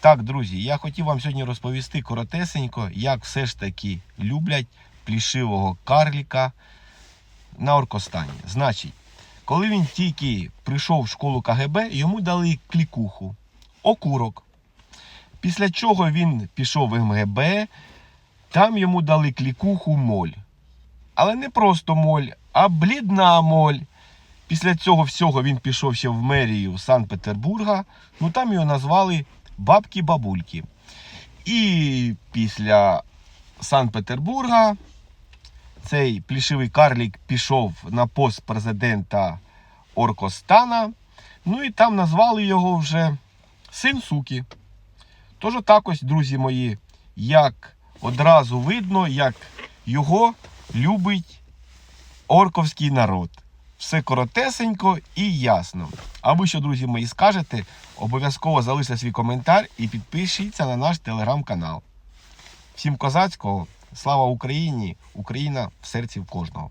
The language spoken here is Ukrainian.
Так, друзі, я хотів вам сьогодні розповісти коротесенько, як все ж таки люблять плішивого карліка на Оркостані. Значить, коли він тільки прийшов в школу КГБ, йому дали клікуху, окурок. Після чого він пішов в МГБ, там йому дали клікуху моль. Але не просто моль, а блідна моль. Після цього всього він пішов ще в мерію Санкт-Петербурга. Ну там його назвали бабки-бабульки. І після Санкт-Петербурга цей плішивий карлік пішов на пост президента Оркостана. Ну і там назвали його вже син суки. Тож так ось, друзі мої, як одразу видно, як його любить орковський народ. Все коротесенько і ясно. А ви що, друзі мої, скажете, обов'язково залиште свій коментар і підпишіться на наш телеграм-канал. Всім козацького, слава Україні! Україна в серці в кожного.